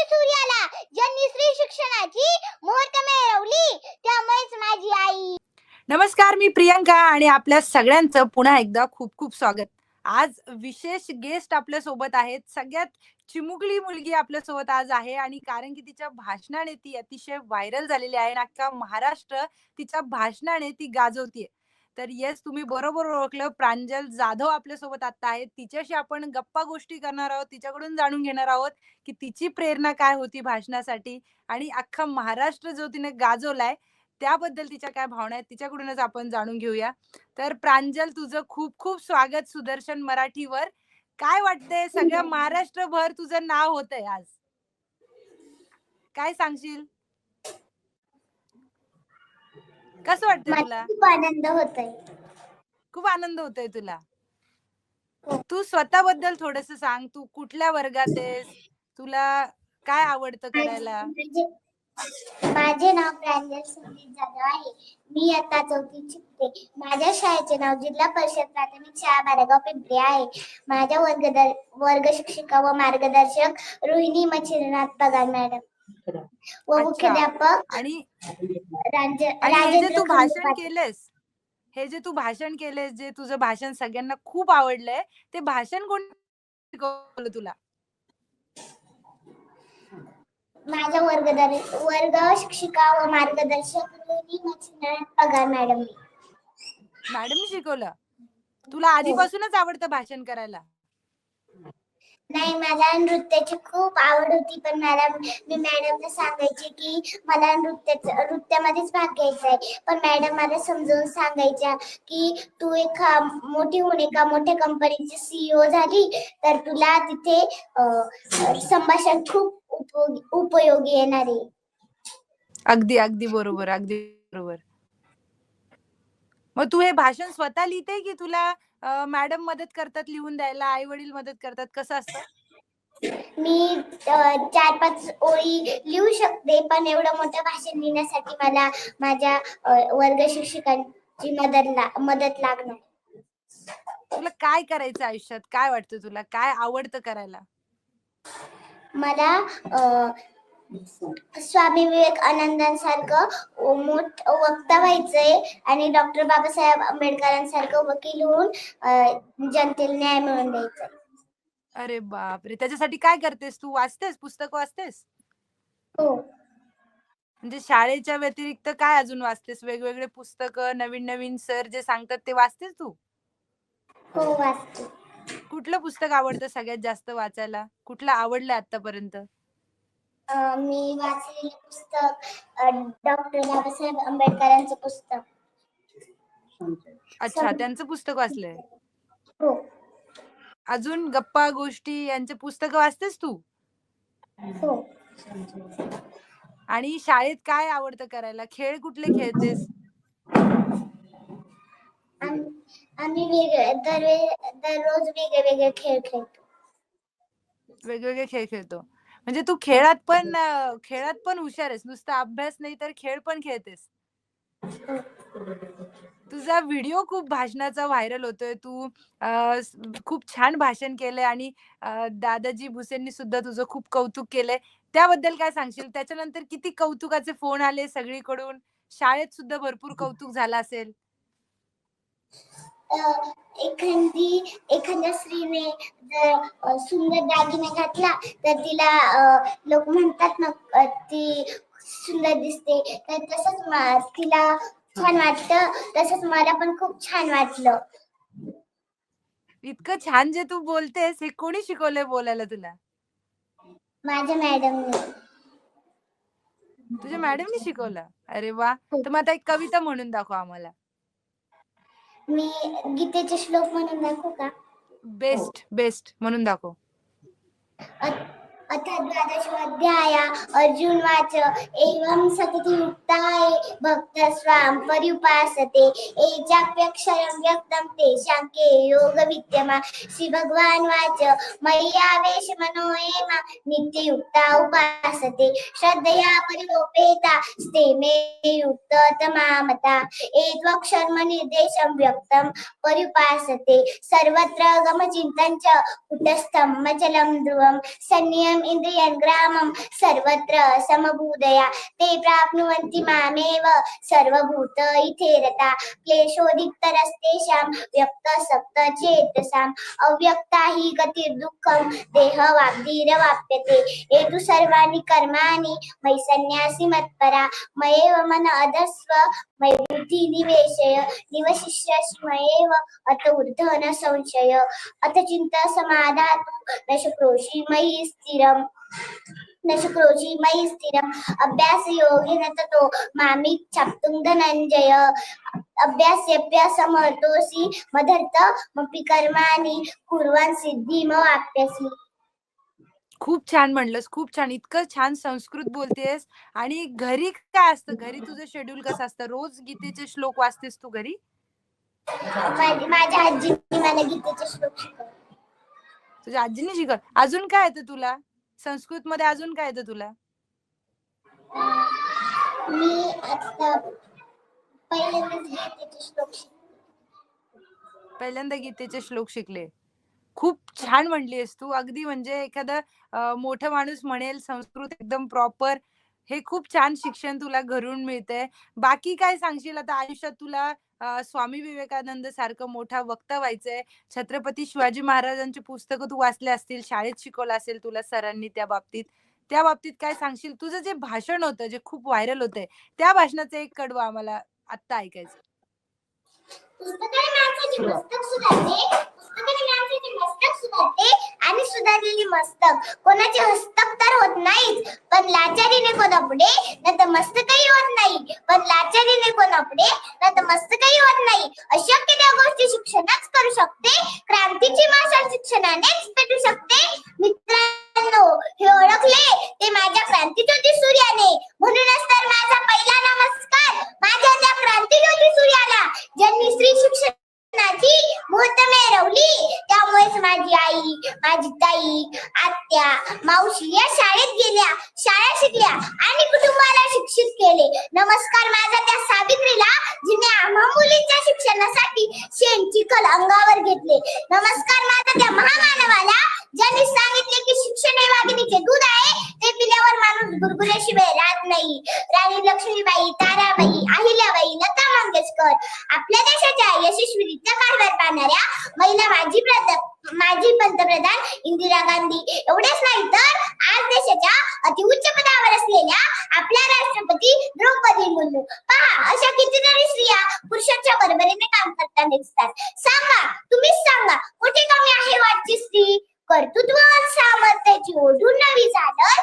ज्याच्यावरती सूर्याला ज्यांनी स्त्री शिक्षणाची मुहूर्त मिळवली त्यामुळेच माझी आई. नमस्कार मी प्रियंका आणि आपल्या सगळ्यांचं पुन्हा एकदा खूप खूप स्वागत. आज विशेष गेस्ट आपल्यासोबत आहेत. सगळ्यात चिमुकली मुलगी आपल्यासोबत आज आहे आणि कारण की तिच्या भाषणाने ती अतिशय व्हायरल झालेली आहे आणि अख्खा महाराष्ट्र तिच्या भाषणाने ती गाजवतीये. तर येस तुम्ही बरोबर ओळखलं. प्रांजल जाधव आपल्यासोबत आता आहेत. तिच्याशी आपण गप्पा गोष्टी करणार आहोत. तिच्याकडून जाणून घेणार आहोत की तिची प्रेरणा काय होती भाषणासाठी आणि अख्खा महाराष्ट्र जो तिने गाजवलाय त्याबद्दल तिच्या काय भावना आहेत तिच्याकडूनच आपण जाणून घेऊया. तर प्रांजल तुझं खूप खूप स्वागत सुदर्शन मराठीवर. काय वाटतंय सगळ्या महाराष्ट्रभर तुझं नाव होतंय आज? काय सांगशील? कसं वाटतंय तुला? खूप आनंद होतोय. खूप आनंद होतोय तुला? तू स्वतःबद्दल थोडस सांग. तू कुठल्या वर्गात आहेस? तुला काय आवडतं करायला? माझे माझे नाव प्रांजल संदीप जाधव आहे. मी आता चौथीत शिकते. माझ्या शाळेचे नाव जिल्हा परिषद प्राथमिक शाळा बारेगाव पिंपरी आहे. माझ्या वर्ग वर्ग शिक्षिका व मार्गदर्शक रोहिणी मच्छिंद्रनाथ पगार मॅडम. आणि हे जे तू भाषण. केलेस हे जे तू भाषण केलेस जे तुझं भाषण सगळ्यांना खूप आवडलंय ते भाषण कोण शिकवलं तुला? माझ्या वर्गदर वर्ग शिक्षिका व मार्गदर्शक पगार मॅडम. मॅडम शिकवलं? तुला आधीपासूनच आवडतं भाषण करायला? नाही मला नृत्याची खूप आवड होती पण मॅडम मी मॅडमला सांगायचे की मला नृत्याच नृत्यामध्येच भाग घ्यायचा आहे. पण मॅडम मला समजावून सांगायच्या की तू एका मोठी होऊन एका मोठ्या कंपनीची सीईओ झाली तर तुला तिथे संभाषण खूप उपयोगी उपयोगी येणार आहे. अगदी अगदी बरोबर अगदी बरोबर. मग तू हे भाषण स्वतः लिहिते की तुला मॅडम मदत करतात लिहून द्यायला आई वडील मदत करतात कसं असतं? मी चार पाच ओळी लिहू शकते पण एवढं मोठं भाषण लिहिण्यासाठी मला माझ्या वर्ग शिक्षकांची मदत ला मदत लागणार. तुला काय करायचं आयुष्यात? काय वाटतं तुला? काय आवडतं करायला? मला स्वामी विवेकानंदांसारखं मोठ वक्ता व्हायचंय आणि डॉक्टर बाबासाहेब आंबेडकरांसारखं वकील होऊन जनतेला न्याय मिळवून द्यायचा अरे बापरे! त्याच्यासाठी काय करतेस तू? वाचतेस? पुस्तक वाचतेस? हो. म्हणजे शाळेच्या व्यतिरिक्त काय अजून वाचतेस? वेगवेगळे पुस्तकं नवीन नवीन सर जे सांगतात ते वाचतेस तू? हो वाचते. कुठलं पुस्तक आवडतं सगळ्यात जास्त वाचायला? कुठलं आवडलं आतापर्यंत मी वाचलेलं पुस्तक डॉक्टर बाबासाहेब आंबेडकरांचं पुस्तक. अच्छा त्यांचं पुस्तक वाचलंय? हो. अजून गप्पा गोष्टी यांचे पुस्तक वाचतेस तू? हो. आणि शाळेत काय आवडतं करायला? खेळ कुठले खेळतेस? आम- आम्ही वेगळे दररोज वेगळे वेगळे खेळ खेळतो. वेगवेगळे खेळ खेळतो. म्हणजे तू खेळात पण खेळात पण हुशार आहेस. नुसता अभ्यास नाही तर खेळ पण खेळतेस. तुझा व्हिडिओ खूप भाषणाचा व्हायरल होतोय. तू खूप छान भाषण केलंय आणि दादाजी भुसेंनी सुद्धा तुझं खूप कौतुक केलंय. त्याबद्दल काय सांगशील? त्याच्यानंतर किती कौतुकाचे फोन आले सगळीकडून? शाळेत सुद्धा भरपूर कौतुक झालं असेल. एखादी एखाद्या स्त्रीने जर सुंदर दागिने घातला तर तिला लोक म्हणतात ना ती सुंदर दिसते. तर तसंच तिला छान वाटतं. तसंच मला पण खूप छान वाटलं. इतकं छान जे तू बोलतेस हे कोणी शिकवलंय बोलायला तुला? माझ्या मॅडमने. तुझ्या मॅडमनी शिकवलं? अरे वा. तर मग आता एक कविता म्हणून दाखव आम्हाला. मी गीतेचे श्लोक म्हणून दाखवू का? बेस्ट बेस्ट म्हणून दाखव. अथ द्वादशोऽध्याय अर्जुन एवं सतति युक्ताय भक्त पर्युपासते एचाप्यक्षरं व्यक्तं तेषां के योगविद्यमा श्रीभगवान् वाच मय्यावेशमनो एव नित्ययुक्ता उपासते। श्रद्धया परिलोपेता स्ते मे युक्त तमामता। व्यक्तं पर्युपासते सर्वत्र गमचिन्तं च कुटस्थं मचलं ध्रुवं। सन्नियम यज्ञम् इन्द्रियं ग्रामं सर्वत्र समभूदया ते प्राप्नुवन्ति मामेव सर्वभूत इथे रता व्यक्त सप्त चेतसाम् अव्यक्ता हि गतिर्दुःखं देहवाब्धिरवाप्यते तु सर्वाणि कर्माणि मयि सन्न्यासि मत्परा मयेव मन अधस्व मयि बुद्धि निवेशय निवशिष्यश्मयेव अत ऊर्ध्व न संशय अथ चिन्ता समाधातु न शुक्रोषि मयि स्थिरम् न शुक्रोषि मयि स्थिरम् अभ्यासयोगेन ततो मामिच्छाप्तुं धनञ्जय। अभ्यासेऽभ्यासमर्थोऽसि मदर्थमपि कर्माणि कुर्वन् सिद्धिमवाप्स्यसि खूप छान म्हणलंस खूप छान. इतकं छान संस्कृत बोलतेस. आणि घरी काय असतं? घरी तुझं शेड्यूल कसं असतं? रोज गीतेचे श्लोक वाचतेस तू घरी? माझी- माझ्या आजीने मला गीतेचे श्लोक शिकवले. तुझ्या आजीने शिकव अजून काय येतं तुला? संस्कृत मध्ये अजून काय येतं तुला? मी आता पहिल्यांदाच गीतेचे श्लोक शिकले. पहिल्यांदा गीतेचे श्लोक शिकले. खूप छान म्हणलीस तू. अगदी म्हणजे एखादं अं, मोठं माणूस म्हणेल संस्कृत एकदम प्रॉपर हे खूप छान शिक्षण तुला घरून मिळतंय. बाकी काय सांगशील? आता आयुष्यात तुला स्वामी विवेकानंद सारखं मोठा वक्ता व्हायचंय. छत्रपती शिवाजी महाराजांची पुस्तकं तू वाचले असतील शाळेत शिकवलं असेल तुला सरांनी त्या बाबतीत. त्या बाबतीत काय सांगशील? तुझं जे भाषण होतं जे खूप व्हायरल होतंय त्या भाषणाचं एक कडवं आम्हाला आत्ता ऐकायचं पुस्तकाने मस्तक सुधारते आणि सुधारलेली मस्तक. कोणाचे हस्तक तर होत नाहीच पण लाचारीने कोणा पुढे न तर मस्तकही होत नाही. पण लाचारीने कोणा पुढे न तर मस्तकही होत नाही. अशक्य त्या गोष्टी शिक्षणच करू शकते. क्रांतीची माशा शिक्षणानेच पेटू शकते. मित्रांनो हे ओळखले? ते माझ्या क्रांतीज्योती सूर्याने. म्हणूनच तर माझा पहिला नमस्कार. माझ्या त्या क्रांतीज्योती सूर्याला ज्यांनी स्त्री शिक्षणाची मुहूर्तमे रवली त्यामुळेच माझी माझी ताई आत्या मावशी या शाळेत गेल्या. शाळा शिकल्या आणि कुटुंबाला शिक्षित केले. नमस्कार माझा त्या सावित्रीला जिने आम्हा मुलींच्या शिक्षणासाठी शेण चिखल अंगावर घेतले. नमस्कार माझा त्या महामानवाला ज्यांनी सांगितले की शिक्षण हे वाघिणीचे दूध आहे ते पिल्यावर माणूस गुरगुऱ्याशिवाय राहत नाही. राणी लक्ष्मीबाई ताराबाई अहिल्याबाई लता मंगेशकर आपल्या देशाच्या यशस्वीरित्या कारभार पाहणाऱ्या महिला माजी माजी पंतप्रधान इंदिरा गांधी. एवढेच नाही तर आज देशाच्या अतिउच्च पदावर असलेल्या आपल्या राष्ट्रपती द्रौपदी मुर्मू. पहा अशा कितीतरी स्त्रिया पुरुषांच्या बरोबरीने काम करताना दिसतात. सांगा तुम्हीच सांगा कुठे कमी आहे वाटची स्त्री? कर्तृत्व सामर्थ्याची ओढून नवी झालं.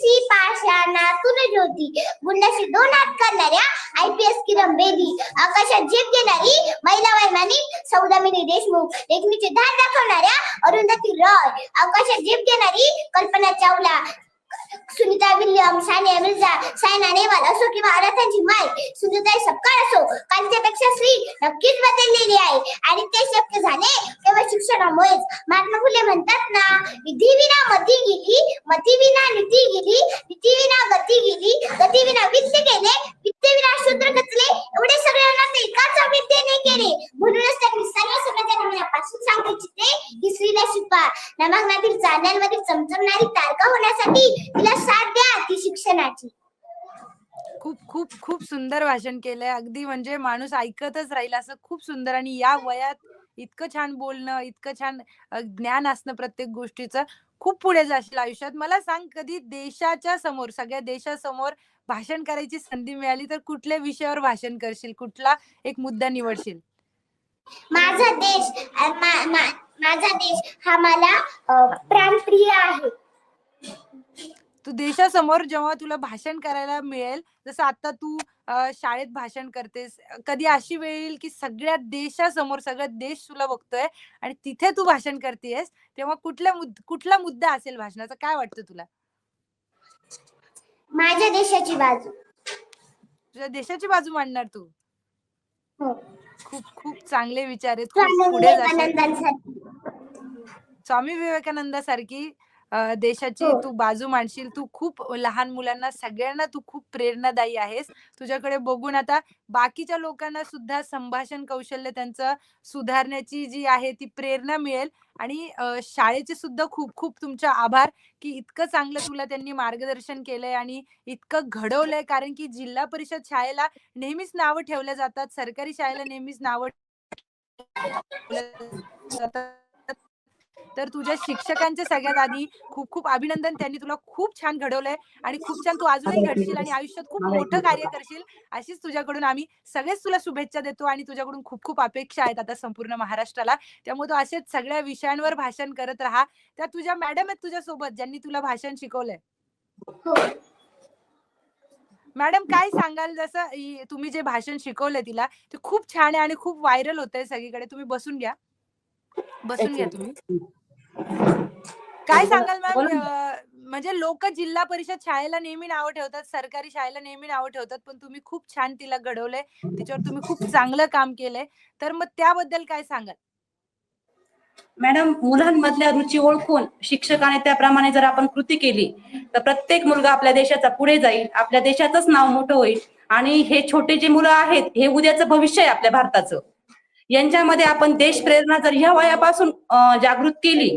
पाषाणातून ज्योती गुंडाशी दोन हात करणाऱ्या I P S Kiran Bedi आकाशात झेप घेणारी महिला वैमानिक सौदामिनी देशमुख लेखणीचे धार दाखवणाऱ्या अरुंधती रॉय आकाशात झेप घेणारी कल्पना चावला सुनीता विल्यम सानिया मिर्झा सायना नेहवाल असो किंवा आराध्याची माय सुनीताई सपकाळ असो कांच्यापेक्षा स्त्री नक्कीच बदललेली आहे. आणि ते शक्य झाले केवळ शिक्षणामुळेच. महात्मा फुले म्हणतात ना विधी विना मती गेली मती विना नीती गेली नीती विना गती गेली गती विना वित्त गेले ते विराशूद्र कचले एवढे सगळे अनर्थ एकाच विद्येने केले म्हणूनच त्यांनी सर्व समाजाला मनापासून सांगायचे ते की स्त्रीला शिकवा. नमग्नातील चांदण्यांमधील चमचमणारी तारका होण्यासाठी तिला साथ द्या ती शिक्षणाची. खूप खूप खूप सुंदर भाषण केलंय. अगदी म्हणजे माणूस ऐकतच राहील असं खूप सुंदर आणि या वयात इतकं छान बोलणं इतकं छान ज्ञान असणं प्रत्येक गोष्टीचं. खूप पुढे जाशील आयुष्यात. मला सांग कधी देशाच्या समोर सगळ्या देशासमोर भाषण करायची संधी मिळाली तर कुठल्या विषयावर भाषण करशील? कुठला एक मुद्दा निवडशील? माझा देश अ, मा- मा- माझा देश हा मला अ, प्राणप्रिय आहे. तू देशासमोर जेव्हा तुला भाषण करायला मिळेल जसं आता तू शाळेत भाषण करतेस कधी अशी वेळ येईल की सगळ्या देशासमोर सगळा देश तुला बघतोय आणि तिथे तू भाषण करतेस तेव्हा कुठला मुद कुठला मुद्दा असेल भाषणाचा? काय वाटतं तुला? माझ्या देशाची बाजू. तुझ्या देशाची बाजू मांडणार तू? हो. खूप खूप चांगले विचार आहेत. खूप पुढे जाशील. स्वामी विवेकानंदासारखी. देशाची हो. तू बाजू मांडशील तू खूप लहान मुलांना सगळ्यांना तू खूप प्रेरणादायी आहेस. तुझ्याकडे बघून आता बाकीच्या लोकांना सुद्धा संभाषण कौशल्य त्यांचं सुधारण्याची जी आहे ती प्रेरणा मिळेल. आणि शाळेचे सुद्धा खूप खूप तुमचे आभार की इतकं चांगलं तुला त्यांनी मार्गदर्शन केलंय आणि इतकं घडवलंय. कारण की जिल्हा परिषद शाळेला नेहमीच नावं ठेवल्या जातात सरकारी शाळेला नेहमीच नावं तर तुझ्या शिक्षकांचे सगळ्यात आधी खूप खूप अभिनंदन. त्यांनी तुला खूप छान घडवलंय आणि खूप छान तू अजूनही घडशील आणि आयुष्यात खूप मोठं कार्य करशील. अशीच तुझ्याकडून आम्ही सगळेच तुला शुभेच्छा देतो आणि तुझ्याकडून खूप खूप अपेक्षा आहेत आता संपूर्ण महाराष्ट्राला. त्यामुळे तू असेच सगळ्या विषयांवर भाषण करत राहा. त्या तुझ्या मॅडम आहेत तुझ्यासोबत ज्यांनी तुला भाषण शिकवलंय. हो. मॅडम काय सांगाल? जसं तुम्ही जे भाषण शिकवलंय तिला ते खूप छान आहे आणि खूप व्हायरल होत आहे सगळीकडे. तुम्ही बसून घ्या. बसून घ्या तुम्ही. काय सांगाल मॅम? म्हणजे लोक जिल्हा परिषद शाळेला नेहमी नावं ठेवतात सरकारी शाळेला नेहमी नावं ठेवतात पण तुम्ही खूप छान तिला घडवलंय. तिच्यावर तुम्ही खूप चांगलं काम केलंय. तर मग त्याबद्दल काय सांगाल? मॅडम मुलांमधल्या रुची ओळखून शिक्षकाने त्याप्रमाणे जर आपण कृती केली तर प्रत्येक मुलगा आपल्या देशाचा पुढे जाईल आपल्या देशाचंच नाव मोठं होईल आणि हे छोटे जे मुलं आहेत हे उद्याचं भविष्य आहे आपल्या भारताचं. यांच्यामध्ये आपण देश प्रेरणा जर ह्या वयापासून जागृत केली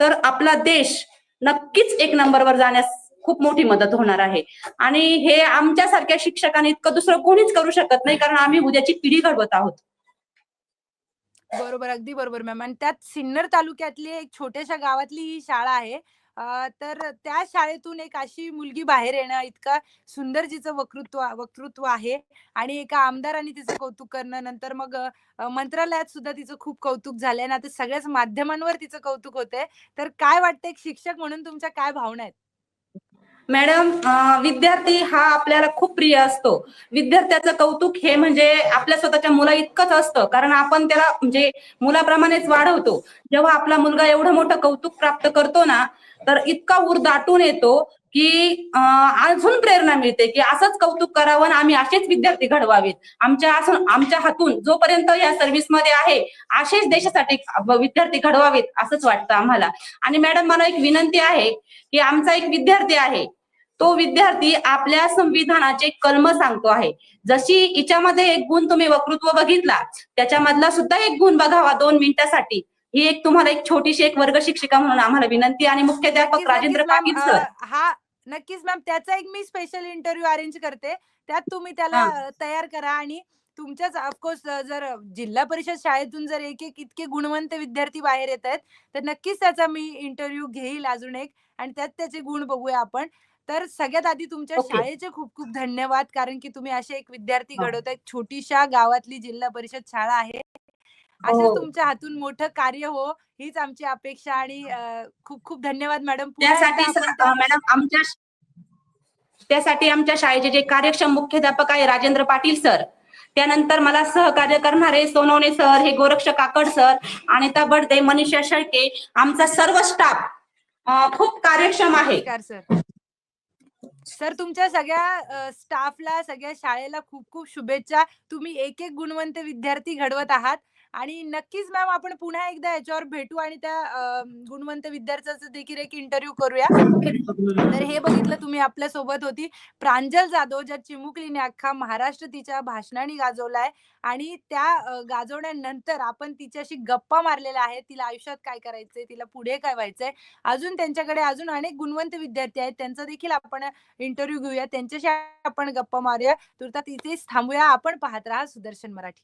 तर आपला देश नक्कीच एक नंबरवर जाण्यास खूप मोठी मदत होणार आहे. आणि हे आमच्यासारख्या शिक्षकांनी इतकं दुसरं कोणीच करू शकत नाही कारण आम्ही उद्याची पिढी घडवत आहोत. बरोबर अगदी बरोबर मॅम. आणि त्यात सिन्नर तालुक्यातली एक छोट्याशा गावातली ही शाळा आहे. तर त्या शाळेतून एक अशी मुलगी बाहेर येणं इतका सुंदर जिचं वक्तृत्व वक्तृत्व आहे आणि एका आमदाराने तिचं कौतुक करणं नंतर मग मंत्रालयात सुद्धा तिचं खूप कौतुक झालंय ना आता सगळ्याच माध्यमांवर तिचं कौतुक होतंय. तर काय वाटतं एक शिक्षक म्हणून तुमच्या काय भावना आहेत? मॅडम विद्यार्थी हा आपल्याला खूप प्रिय असतो. विद्यार्थ्याचं कौतुक हे म्हणजे आपल्या स्वतःच्या मुला इतकंच असतं. कारण आपण त्याला म्हणजे मुलाप्रमाणेच वाढवतो. जेव्हा आपला मुलगा एवढं मोठं कौतुक प्राप्त करतो ना तर इतका उर दाटून येतो की अजून प्रेरणा मिळते की असंच कौतुक करावं आणि आम्ही असेच विद्यार्थी घडवावेत. आमच्या असं आमच्या हातून जोपर्यंत या सर्व्हिसमध्ये आहे असेच देशासाठी विद्यार्थी घडवावेत असंच वाटतं आम्हाला. आणि मॅडम मला एक विनंती आहे की आमचा एक विद्यार्थी आहे तो विद्यार्थी आपल्या संविधानाचे कलम सांगतो आहे. जशी हिच्यामध्ये एक गुण तुम्ही वक्तृत्व बघितला त्याच्यामधला सुद्धा एक गुण बघावा दोन मिनिटासाठी. ही एक तुम्हाला एक छोटीशी एक वर्ग शिक्षिका म्हणून आम्हाला विनंती आणि मुख्याध्यापक राजेंद्र पाटील सर हा नक्कीच मॅम त्याचा एक मी स्पेशल इंटरव्ह्यू अरेंज करते. त्यात तुम्ही त्याला तयार करा आणि तुमच्याच ऑफकोर्स जर जिल्हा परिषद शाळेतून जर एक एक इतके गुणवंत विद्यार्थी बाहेर येत आहेत तर नक्कीच त्याचा मी इंटरव्ह्यू घेईल अजून एक. आणि त्यात त्याचे गुण बघूया आपण. तर सगळ्यात आधी तुमच्या ओके. शाळेचे खूप खूप धन्यवाद. कारण की तुम्ही असे एक विद्यार्थी हा. घडवताय. छोटीशा गावातली जिल्हा परिषद शाळा आहे. असंच हो. तुमच्या हातून मोठं कार्य हो हीच आमची अपेक्षा आणि खूप खूप धन्यवाद मॅडम. त्यासाठी मॅडम आमच्या त्यासाठी आमच्या शाळेचे जे कार्यक्षम मुख्याध्यापक आहे राजेंद्र पाटील सर त्यानंतर मला सहकार्य करणारे सोनवणे सर हे गोरक्ष काकड सर अनिता बडदे मनीषा शेळके आमचा सर्व स्टाफ खूप कार्यक्षम आहे. सर. सर तुमच्या सगळ्या स्टाफला सगळ्या शाळेला खूप खूप शुभेच्छा. तुम्ही एक एक गुणवंत विद्यार्थी घडवत आहात. आणि नक्कीच मॅम आपण पुन्हा एकदा याच्यावर भेटू आणि त्या गुणवंत विद्यार्थ्याचा देखील एक इंटरव्ह्यू करूया. तर हे बघितलं तुम्ही आपल्यासोबत होती प्रांजल जाधव ज्या चिमुकलीने अख्खा महाराष्ट्र तिच्या भाषणाने गाजवलाय आणि त्या गाजवण्यानंतर आपण तिच्याशी गप्पा मारलेल्या आहेत. तिला आयुष्यात काय करायचंय तिला पुढे काय व्हायचंय? अजून त्यांच्याकडे अजून अनेक गुणवंत विद्यार्थी आहेत. त्यांचा देखील आपण इंटरव्ह्यू घेऊया. त्यांच्याशी आपण गप्पा मारूया. तुर्ता तिथेच थांबूया. आपण पाहत राहा सुदर्शन मराठी.